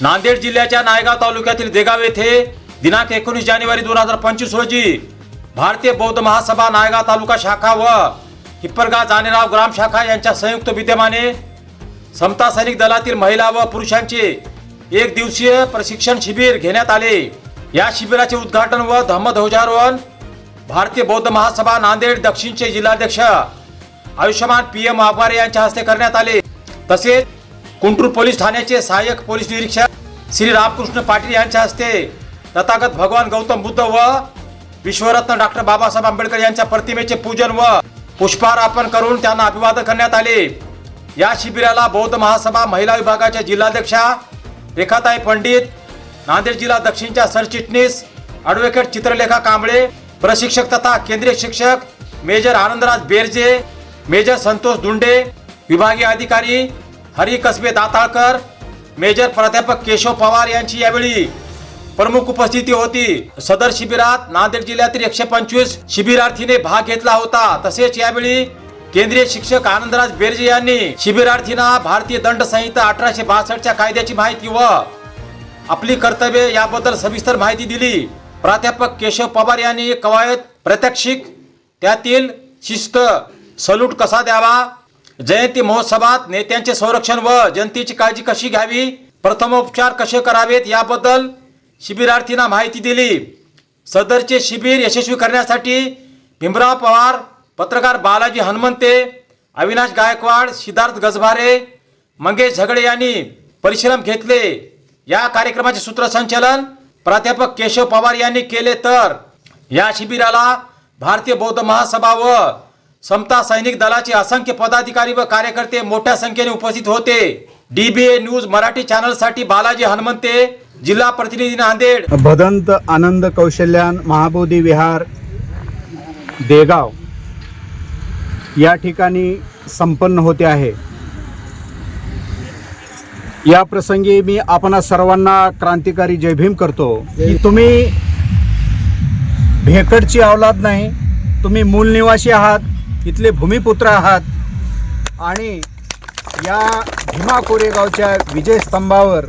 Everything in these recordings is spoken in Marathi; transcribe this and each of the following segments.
नांदेड जिल्ह्याच्या नायगाव तालुक्यातील देगाव येथे दिनांक एकोणीस जानेवारी दोन हजार पंचवीस रोजी भारतीय बौद्ध महासभा नायगाव तालुका शाखा व हिप्परगाव जानेराव ग्राम शाखा यांच्या संयुक्त विद्यमाने समता सैनिक दलातील महिला व पुरुषांचे एक दिवसीय प्रशिक्षण शिबिर घेण्यात आले. या शिबिराचे उद्घाटन व धम्मध्वजारोहण भारतीय बौद्ध महासभा नांदेड दक्षिणचे जिल्हाध्यक्ष आयुष्यमान पी एम आभारे यांच्या हस्ते करण्यात आले. तसेच कुंटूर पोलीस ठाण्याचे सहाय्यक पोलीस निरीक्षक श्री रामकृष्ण पाटील यांच्या हस्ते तथागत भगवान गौतम बुद्ध व विश्वरत्न डॉक्टर बाबासाहेब आंबेडकर यांच्या प्रतिमेचे पूजन व पुष्पहार अर्पण करून त्यांना अभिवादन करण्यात आले. या शिबिराला बौद्ध महासभा महिला विभागाच्या जिल्हाध्यक्षा रेखाताई पंडित नांदेड जिल्हा दक्षिणच्या सरचिटणीस ॲडव्होकेट चित्रलेखा कांबळे प्रशिक्षक तथा केंद्रीय शिक्षक मेजर आनंदराज बेरजे मेजर संतोष दुंडे विभागीय अधिकारी हरी कसबे दाताळकर मेजर प्राध्यापक केशव पवार यांची यावेळी प्रमुख उपस्थिती होती. सदर शिबिरात नांदेड जिल्ह्यातील एकशे पंचवीस शिबिरार्थीने भाग घेतला होता. तसेच यावेळी केंद्रीय शिक्षक आनंदराज बेरजे यांनी शिबिरार्थींना भारतीय दंड संहिता अठराशे बासष्टच्या कायद्याची माहिती व आपली कर्तव्ये याबद्दल सविस्तर माहिती दिली. प्राध्यापक केशव पवार यांनी कवायत प्रात्यक्षिक त्यातील शिस्त सल्यूट कसा द्यावा जयंती महोत्सवात नेत्यांचे संरक्षण व जनतेची काळजी कशी घ्यावी? प्रथमोपचार कसे करावेत? याबद्दल शिबिरार्थींना माहिती दिली. सदरचे शिबिर यशस्वी करण्यासाठी भीमराव पवार पत्रकार बालाजी हनुमंते अविनाश गायकवाड सिद्धार्थ गजभारे मंगेश झगडे यांनी परिश्रम घेतले. या कार्यक्रमाचे सूत्रसंचालन प्राध्यापक केशव पवार यांनी केले तर या शिबिराला भारतीय बौद्ध महासभा व समता सैनिक दलाचे असंख्य पदाधिकारी व कार्यकर्ते मोठ्या संख्येने उपस्थित होते. डीबीए न्यूज मराठी चॅनलसाठी बालाजी हनुमंते जिल्हा प्रतिनिधी नांदेड. भदंत आनंद कौशल्यान महाबोधी विहार देगाव या ठिकाणी संपन्न होते आहे. या प्रसंगी मी आपणा सर्वांना क्रांतिकारी जय भीम करतो. की तुम्ही भेकडची अवलाद नाही तुम्ही मूल निवासी आहात इथले भूमिपुत्र आहात. आणि या भीमा कोरेगावच्या विजयस्तंभावर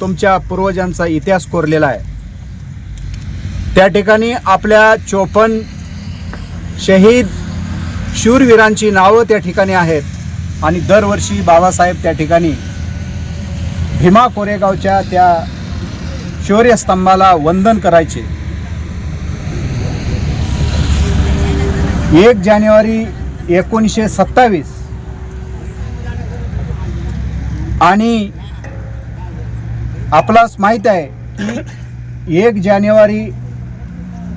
तुमच्या पूर्वजांचा इतिहास कोरलेला आहे. त्या ठिकाणी आपल्या चोपन्न शहीद शूरवीरांची नावं त्या ठिकाणी आहेत. आणि दरवर्षी बाबासाहेब त्या ठिकाणी भीमा कोरेगावच्या त्या शौर्यस्तंभाला वंदन करायचे. एक जानेवारी एकोणीसशे सत्तावीस. आणि आपलाच माहीत आहे की एक जानेवारी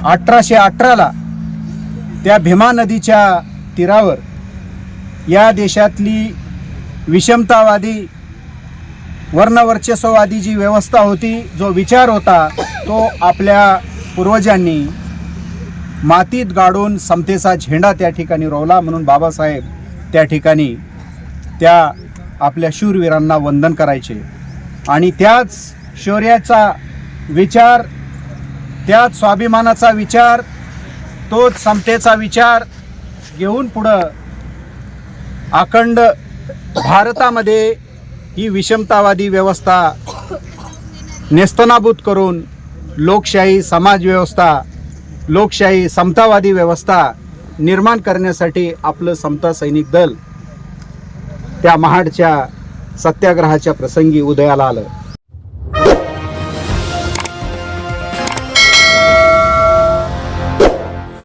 अठराशे अठराला त्या भीमा नदीच्या तीरावर या देशातली विषमतावादी वर्णवर्चस्ववादी जी व्यवस्था होती जो विचार होता तो आपल्या पूर्वजांनी मातीत गाडून समतेचा झेंडा त्या ठिकाणी रोवला म्हणून बाबासाहेब त्या ठिकाणी त्या आपल्या शूरवीरांना वंदन करायचे. आणि त्याच शौर्याचा विचार त्याच स्वाभिमानाचा विचार तोच समतेचा विचार घेऊन पुढं अखंड भारतामध्ये ही विषमतावादी व्यवस्था नेस्तनाबूत करून लोकशाही समाजव्यवस्था लोकशाही समतावादी व्यवस्था निर्माण करण्यासाठी आपलं समता सैनिक दल त्या महाडच्या सत्याग्रहाच्या प्रसंगी उदयाला आलं.